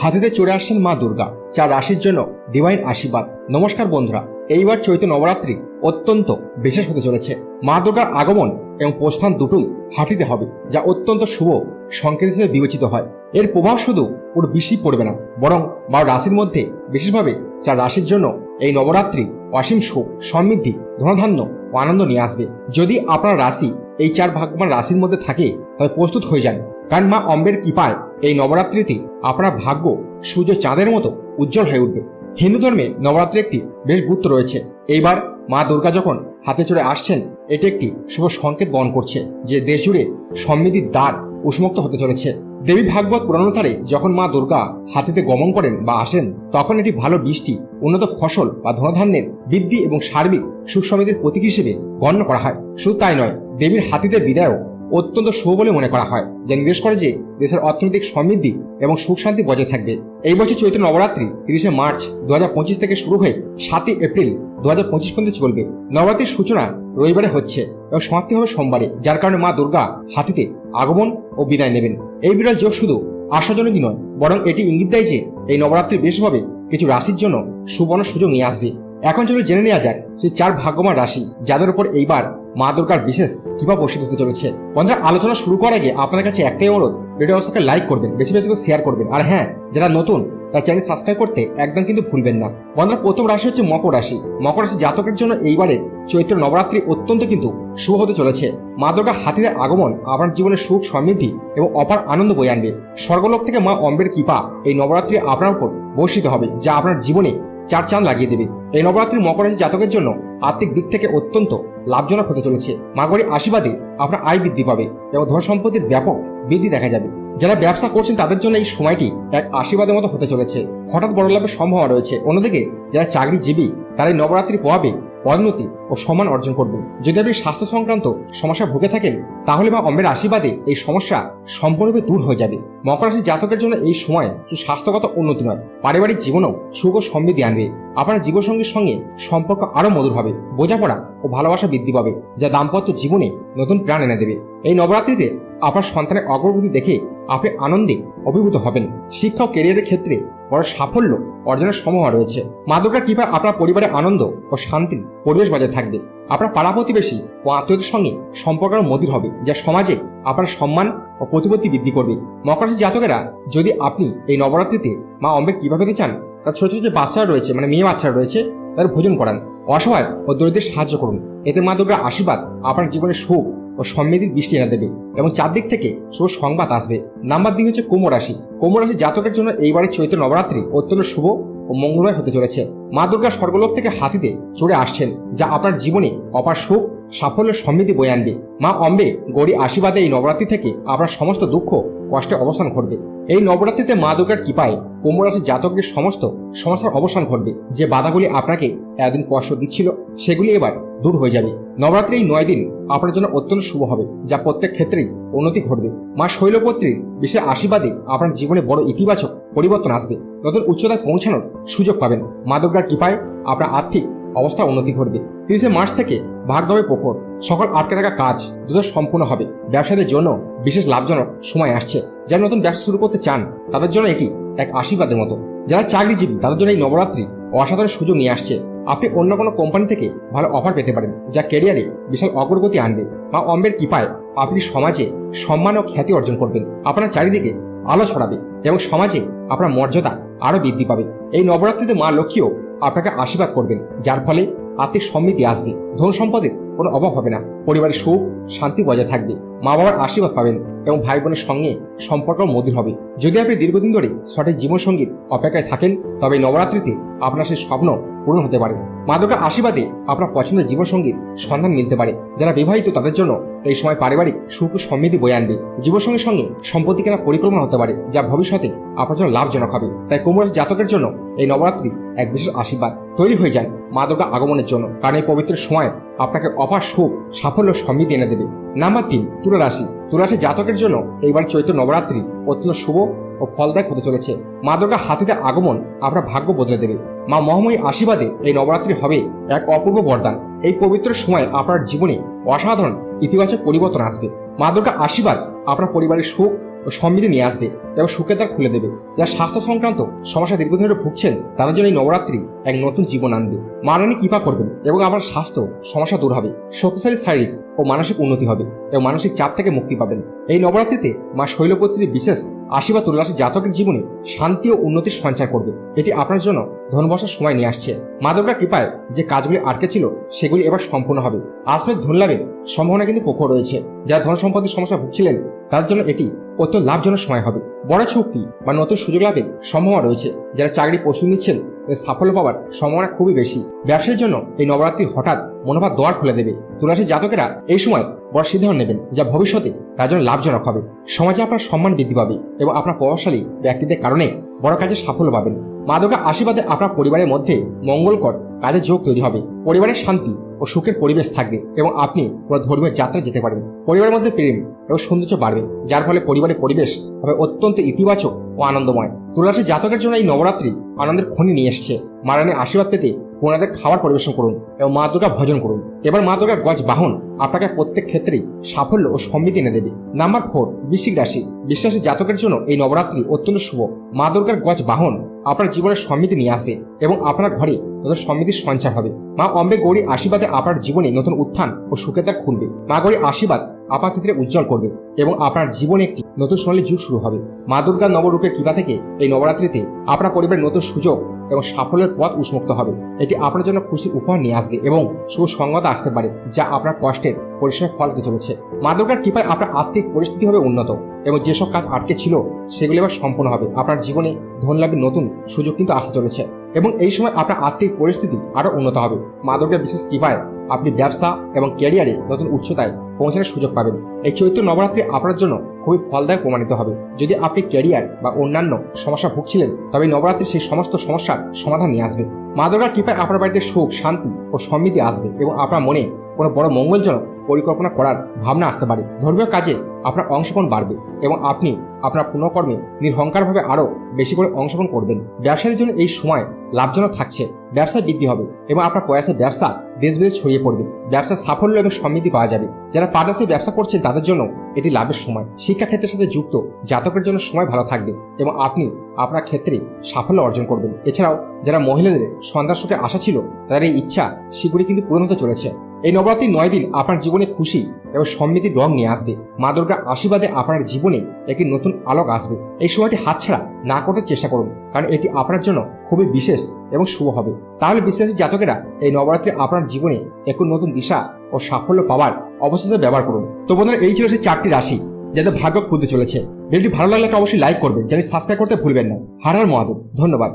হাতিতে চড়ে আসছেন মা দুর্গা, চার রাশির জন্য ডিভাইন আশীর্বাদ। নমস্কার বন্ধুরা, এইবার চৈত্র নবরাত্রি অত্যন্ত বিশেষ হতে চলেছে। মা দুর্গার আগমন এবং প্রস্থান দুটোই হাতিতে হবে, যা অত্যন্ত শুভ সংকেত হিসেবে বিবেচিত হয়। এর প্রভাব শুধু ওর বেশি পড়বে না, বরং বারো রাশির মধ্যে বিশেষভাবে চার রাশির জন্য এই নবরাত্রি অসীম সুখ, সমৃদ্ধি, ধনধান্য ও আনন্দ নিয়ে আসবে। যদি আপনার রাশি এই চার ভাগ্যবান রাশির মধ্যে থাকে, তবে প্রস্তুত হয়ে যান, কারণ মা অম্বের কৃপায় এই নবরাত্রিতে আপনার ভাগ্য সূর্য চাঁদের মতো উজ্জ্বল হয়ে উঠবে। হিন্দু ধর্মে নবরাত্রি একটি বেশ গুরুত্ব রয়েছে। এইবার মা দুর্গা যখন হাতে চড়ে আসছেন, এটি একটি শুভ সংকেত বহন করছে যে দেশ জুড়ে সমৃদ্ধির দ্বার উন্মুক্ত হতে চলেছে। দেবী ভাগবত পুরাণানুসারে যখন মা দুর্গা হাতিতে গমন করেন বা আসেন, তখন এটি ভালো বৃষ্টি, উন্নত ফসল বা ধনধান্যের বৃদ্ধি এবং সার্বিক সুখ সমৃদ্ধির প্রতীক হিসেবে গণ্য করা হয়। শুধু তাই নয়, দেবীর হাতিতে বিদায়ও অত্যন্ত শুভ বলে মনে করা হয়, যা নির্দেশ করে যে দেশের অর্থনৈতিক সমৃদ্ধি এবং সুখ শান্তি বজায় থাকবে। এই বছর চৈত্র নবরাত্রি তিরিশে মার্চ দুহাজার পঁচিশ থেকে শুরু হয়ে সাতই এপ্রিল দু পর্যন্ত চলবে। নবরাত্রির সূচনা রবিবারে হচ্ছে এবং সমাপ্তি হবে সোমবারে, যার কারণে মা দুর্গা হাতিতে আগমন ও বিদায় নেবেন। এই বিরল যোগ শুধু আশাজনকই নয়, বরং এটি ইঙ্গিত দেয় যে এই নবরাত্রি বিশেষভাবে কিছু রাশির জন্য সুবর্ণ সুযোগ নিয়ে আসবে। এখন চলে জেনে নেওয়া যাক সেই চার ভাগ্যবান রাশি, যাদের উপর এইবার মা দুর্গার বিশেষ কীভাবে বসিত হতে চলেছে। বন্ধুরা, আলোচনা শুরু করার আগে আপনার কাছে একটাই অনুরোধ ভিডিও অবস্থাকে লাইক করবেন, বেশি বেশি করে শেয়ার করবেন। আর হ্যাঁ যারা নতুন, তার চ্যানেল সাবস্ক্রাইব করতে একদম কিন্তু ভুলবেন না। বন্ধুরা, প্রথম রাশি হচ্ছে মকর রাশি। মকর রাশি জাতকের জন্য এইবারের চৈত্র নবরাত্রি অত্যন্ত কিন্তু শুভ হতে চলেছে। মা দুর্গার হাতিদের আগমন, আপনার জীবনে সুখ সমৃদ্ধি এবং অপার আনন্দ বয়ে আনবে। স্বর্গলোক থেকে মা অম্বের কৃপা এই নবরাত্রি আপনার উপর বর্ষিত হবে, যা আপনার জীবনে চার চাঁদ লাগিয়ে দেবে। এই নবরাত্রি মকর রাশি জাতকের জন্য আর্থিক দিক থেকে অত্যন্ত লাভজনক হতে চলেছে। মাগরি আশীর্বাদে আপনার আয় বৃদ্ধি পাবে এবং ধন সম্পত্তির ব্যাপক বৃদ্ধি দেখা যাবে। যারা ব্যবসা করছেন, তাদের জন্য এই সময়টি এক আশীর্বাদের মতো হতে চলেছে। হঠাৎ বড় লাভের সম্ভাবনা রয়েছে। অন্যদিকে, যারা চাকরিজীবী, তারা এই নবরাত্রির প্রভাবে পদোন্নতি ও সম্মান অর্জন করবেন। যদি আপনি স্বাস্থ্য সংক্রান্ত সমস্যা ভুগে থাকেন, তাহলে মা অম্বের আশীর্বাদে এই সমস্যা সম্পূর্ণরূপে দূর হয়ে যাবে। মকর রাশি জাতকের জন্য এই সময় শুধু স্বাস্থ্যগত উন্নতি নয়, পারিবারিক জীবনেও সুখ ও সমৃদ্ধি আনবে। আপনার জীবনসঙ্গীর সঙ্গে সম্পর্ক আরও মধুর হবে, বোঝাপড়া ও ভালোবাসা বৃদ্ধি পাবে, যা দাম্পত্য জীবনে নতুন প্রাণ এনে দেবে। এই নবরাত্রিতে আপনার সন্তানের অগ্রগতি দেখে আপনি আনন্দে অভিভূত হবেন। শিক্ষা ও কেরিয়ারের ক্ষেত্রে বড় সাফল্য অর্জনের সম্ভাবনা রয়েছে। মা দুর্গার কৃপা আপনার পরিবারে আনন্দ ও শান্তি পরিবেশ বজায় থাকবে। আপনার পাড়া প্রতিবেশী ও আত্মীয়দের সঙ্গে সম্পর্ক আরও মধুর হবে, যা সমাজে আপনার সম্মান ও প্রতিপত্তি বৃদ্ধি করবে। মকর রাশি জাতকেরা, যদি আপনি এই নবরাত্রিতে মা অম্বে কীভাবে পেতে চান, তার ছোট ছোট যে বাচ্চারা রয়েছে মানে মেয়ে বাচ্চারা রয়েছে, তাদের ভোজন করান। অসহায় ও দরিদ্রের সাহায্য করুন। এতে মা দুর্গার আশীর্বাদ আপনার জীবনে সুখ ও সমৃদ্ধির বৃষ্টি এনে দেবে এবং চারদিক থেকে শুভ সংবাদ আসবে। নাম্বার দুই হচ্ছে কুম্ভ রাশি। কুম্ভ রাশি জাতকের জন্য এইবারের চৈত্র নবরাত্রি অত্যন্ত শুভ ও মঙ্গলময় হতে চলেছে। মা দুর্গা স্বর্গলোক থেকে হাতিতে চড়ে আসছেন, যা আপনার জীবনে অপার সুখ, সাফল্য সমৃদ্ধি বয়ে আনবে। মা অম্বে গড়ি আশীর্বাদে এই নবরাত্রি থেকে আপনার সমস্ত দুঃখ কষ্টে অবসান ঘটবে। এই নবরাত্রিতে মা দুর্গার কৃপায় কুম্ভ রাশির জাতকদের সমস্ত সমস্যার অবসান ঘটবে। যে বাধাগুলি আপনাকে এতদিন কষ্ট দিচ্ছিল, সেগুলি এবার দূর হয়ে যাবে। নবরাত্রি এই নয় দিন আপনার জন্য অত্যন্ত শুভ হবে, যা প্রত্যেক ক্ষেত্রেই উন্নতি ঘটবে। মা শৈলপত্রীর বিশেষ আশীর্বাদে আপনার জীবনে বড় ইতিবাচক পরিবর্তন আসবে। নতুন উচ্চতায় পৌঁছানোর সুযোগ পাবেন। মা দুর্গার কৃপায় আপনার আর্থিক অবস্থা উন্নতি ঘটবে। তিরিশে মার্চ থেকে ভাগ হবে প্রখর। সকল আটকে থাকা কাজ দ্রুত সম্পূর্ণ হবে। ব্যবসায়ীদের জন্য বিশেষ লাভজনক সময় আসছে। যারা নতুন ব্যবসা শুরু করতে চান, তাদের জন্য এটি এক আশীর্বাদের মতো। যারা চাকরিজীবী, তাদের জন্য এই নবরাত্রি অসাধারণ সুযোগ নিয়ে আসছে। আপনি অন্য কোনো কোম্পানি থেকে ভালো অফার পেতে পারেন, যা ক্যারিয়ারে বিশাল অগ্রগতি আনবে। বা অম্বের কৃপায় আপনি সমাজে সম্মান ও খ্যাতি অর্জন করবেন। আপনার চারিদিকে আলো ছড়াবে এবং সমাজে আপনার মর্যাদা আরও বৃদ্ধি পাবে। এই নবরাত্রিতে মা লক্ষ্মীও আপনাকে আশীর্বাদ করবেন, যার ফলে আর্থিক সমৃদ্ধি আসবে। ধন সম্পদের কোনো অভাব হবে না। পরিবারের সুখ, শান্তি বজায় থাকবে। মা বাবার আশীর্বাদ পাবেন এবং ভাই বোনের সঙ্গে সম্পর্ক মধুর হবে। যদি আপনি দীর্ঘদিন ধরে সঠিক জীবনসঙ্গীর অপেক্ষায় থাকেন, তবে নবরাত্রিতে আপনার সেই স্বপ্ন পূরণ হতে পারে। মা আশীর্বাদে আপনার পছন্দের জীবনসঙ্গীর সন্ধান মিলতে পারে। যারা বিবাহিত, তাদের জন্য এই সময় পারিবারিক সুখ ও সমৃদ্ধি বয়ে আনবে। জীবনসঙ্গীর সঙ্গে সম্পত্তি কেনার পরিকল্পনা হতে পারে, যা ভবিষ্যতে আপনার জন্য লাভজনক হবে। তাই কুম্ভরাশি জাতকের জন্য এই নবরাত্রি এক বিশেষ আশীর্বাদ। তৈরি হয়ে যান। মা দুর্গা আগমনের জন্য, কারণ এই পবিত্র সময় আপনাকে অপার সুখ, সাফল্য সমৃদ্ধি এনে দেবে। নাম্বার তিন তুলা রাশি তুলা রাশি জাতকের জন্য এইবার চৈত্র নবরাত্রি অত্যন্ত শুভ ও ফলদায়ক হতে চলেছে। মা দুর্গা হাতিতে আগমন আপনার ভাগ্য বদলে দেবে। মা মহাময়ী আশীর্বাদে এই নবরাত্রি হবে এক অপূর্ব বরদান। এই পবিত্র সময় আপনার জীবনে অসাধারণ ইতিবাচক পরিবর্তন আসবে। মা দুর্গা আশীর্বাদ আপনার পরিবারের সুখ ও সমৃদ্ধি নিয়ে আসবে, এবং সুখের দ্বার খুলে দেবে। যারা স্বাস্থ্য সংক্রান্ত সমস্যা দীর্ঘদিন ধরে ভুগছেন, তাদের জন্য এই নবরাত্রি এক নতুন জীবন আনবে। মা রানী কৃপা করবেন, এবং আপনার স্বাস্থ্য সমস্যা দূর হবে, শক্তিশালী, শারীরিক ও মানসিক উন্নতি হবে, এবং মানসিক চাপ থেকে মুক্তি পাবেন। এই নবরাত্রিতে মা শৈলপত্রীর বিশেষ আশীর্বাদ তুলারাশি জাতকের জীবনে শান্তি ও উন্নতির সঞ্চার করবে। এটি আপনার জন্য ধনবর্ষার সময় নিয়ে আসছে। মা দুর্গার কৃপায় যে কাজগুলি আটকে ছিল, সেগুলি এবার সম্পূর্ণ হবে। আসমেক ধন লাভের সম্ভাবনা কিন্তু প্রখর রয়েছে। যারা ধন সম্পদের সমস্যা ভুগছিলেন তার জন্য এটি অত্যন্ত লাভজনক সময় হবে। বড় চুক্তি বা নতুন সুযোগ লাভের সম্ভাবনা রয়েছে। যারা চাকরি প্রস্তুতি নিচ্ছেন সাফল্য পাওয়ার সম্ভাবনা খুবই বেশি। ব্যবসায়ীর জন্য এই নবরাত্রি হঠাৎ মনোভাব দোয়ার খুলে দেবে। তুলাসী জাতকেরা এই সময় বড় সিদ্ধান্ত নেবেন যা ভবিষ্যতে তার জন্য লাভজনক হবে। সমাজে আপনার সম্মান বৃদ্ধি পাবে এবং আপনার প্রভাবশালী ব্যক্তিদের কারণে বড় কাজে সাফল্য পাবেন। মাদকা আশীর্বাদে আপনার পরিবারের মধ্যে মঙ্গলকর কাজের যোগ তৈরি হবে। পরিবারের শান্তি ও সুখের পরিবেশ থাকবে এবং আপনি কোনো ধর্মীয় যাত্রা যেতে পারেন পরিবারের মধ্যে প্রেম এবং সৌন্দর্য বাড়বে, যার ফলে পরিবারের পরিবেশ হবে অত্যন্ত ইতিবাচক ও আনন্দময়। তুলাসী জাতকের জন্য এই নবরাত্রি আনন্দের খনি নিয়ে এসছে। মারানের আশীর্বাদ পেতে কোনাদের খাবার পরিবেশন করুন এবং মা দুর্গা ভজন করুন। এবার মা দুর্গার গজ বাহন আপনাকে প্রত্যেক ক্ষেত্রেই সাফল্য ও সমৃদ্ধি এনে দেবে। নাম্বার ফোর বৃশ্চিক রাশি। বিশ্বাসী জাতকের জন্য এই নবরাত্রি অত্যন্ত শুভ। মা দুর্গার গজ বাহন আপনার জীবনের সমৃদ্ধি নিয়ে আসবে এবং আপনার ঘরে নতুন সমৃদ্ধির সঞ্চার হবে। মা অম্বে গৌরী আশীর্বাদে আপনার জীবনে নতুন উত্থান ও সুখের দ্বার খুলবে। মা গৌরী আশীর্বাদ আপনার তিথিরে উজ্জ্বল করবে এবং আপনার জীবনে একটি নতুন সোনালী যুগ শুরু হবে। মা দুর্গার নবরূপের কৃপা থেকে এই নবরাত্রিতে আপনার পরিবারের নতুন সুযোগ এবং সাফল্যের পথ উন্মুক্ত হবে। এটি আপনার জন্য খুশি উপহার নিয়ে আসবে এবং সংবাদ আসতে পারে, যা আপনার কষ্টের পরিশ্রমের ফল হতে চলেছে। মা দুর্গার কৃপায় আপনার আর্থিক পরিস্থিতি হবে উন্নত এবং যেসব কাজ আটকে ছিল, সেগুলি এবার সম্পূর্ণ হবে। আপনার জীবনে ধন লাভের নতুন সুযোগ কিন্তু আসতে চলেছে এবং এই সময় আপনার আর্থিক পরিস্থিতি আরও উন্নত হবে। মা দুর্গার বিশেষ কৃপায় আপনি ব্যবসা এবং ক্যারিয়ারে নতুন উচ্চতায় পৌঁছানোর সুযোগ পাবেন। এই চৈত্র নবরাত্রি আপনার জন্য খুবই ফলদায়ক প্রমাণিত হবে। যদি আপনি ক্যারিয়ার বা অন্যান্য সমস্যা ভুগছিলেন, তবে নবরাত্রির নবরাত্রি সেই সমস্ত সমস্যার সমাধান নিয়ে আসবে। মা দুর্গার কৃপায় আপনার বাড়িতে সুখ, শান্তি ও সমৃদ্ধি আসবে এবং আপনার মনে কোনো বড় মঙ্গলজনক পরিকল্পনা করার ভাবনা আসতে পারে। ধর্মীয় কাজে আপনার অংশগ্রহণ বাড়বে এবং আপনি আপনার পুনঃকর্মে নির্হংকারভাবে আরও বেশি করে অংশগ্রহণ করবেন। ব্যবসায়ীদের জন্য এই সময় লাভজনক থাকছে। ব্যবসা বৃদ্ধি হবে এবং আপনার প্রয়াসের ব্যবসা দেশ বিদেশ ছড়িয়ে পড়বে। ব্যবসার সাফল্য এবং সমৃদ্ধি পাওয়া যাবে। যারা পার্টনারশিপ ব্যবসা করছেন তাদের জন্য এটি লাভের সময়। শিক্ষাক্ষেত্রের সাথে যুক্ত জাতকের জন্য সময় ভালো থাকবে এবং আপনি আপনার ক্ষেত্রে সাফল্য অর্জন করবেন। এছাড়াও যারা মহিলাদের সন্তান সুখে আশা ছিল তাদের এই ইচ্ছা শীঘ্রই কিন্তু পূরণ হতে চলেছে। এই নবরাত্রি নয় দিন আপনার জীবনে খুশি এবং সমৃদ্ধির রং নিয়ে আসবে। মা দুর্গার আশীর্বাদে আপনার জীবনে একটি নতুন আলোক আসবে। এই সময়টি হাতছাড়া না করতে চেষ্টা করুন, কারণ এটি আপনার জন্য খুবই বিশেষ এবং শুভ হবে। তাহলে বিশ্বাসী জাতকেরা এই নবরাত্রি আপনার জীবনে একটি নতুন দিশা ও সাফল্য পাওয়ার অবশেষে ব্যবহার করুন। তো বন্ধুরা, এই ছিল সেই চারটি রাশি, যাদের ভাগ্য খুলতে চলেছে। ভিডিওটি ভালো লাগলে অবশ্যই লাইক করবেন জানি সাবস্ক্রাইব করতে ভুলবেন না। হার হার মহাদেব, ধন্যবাদ।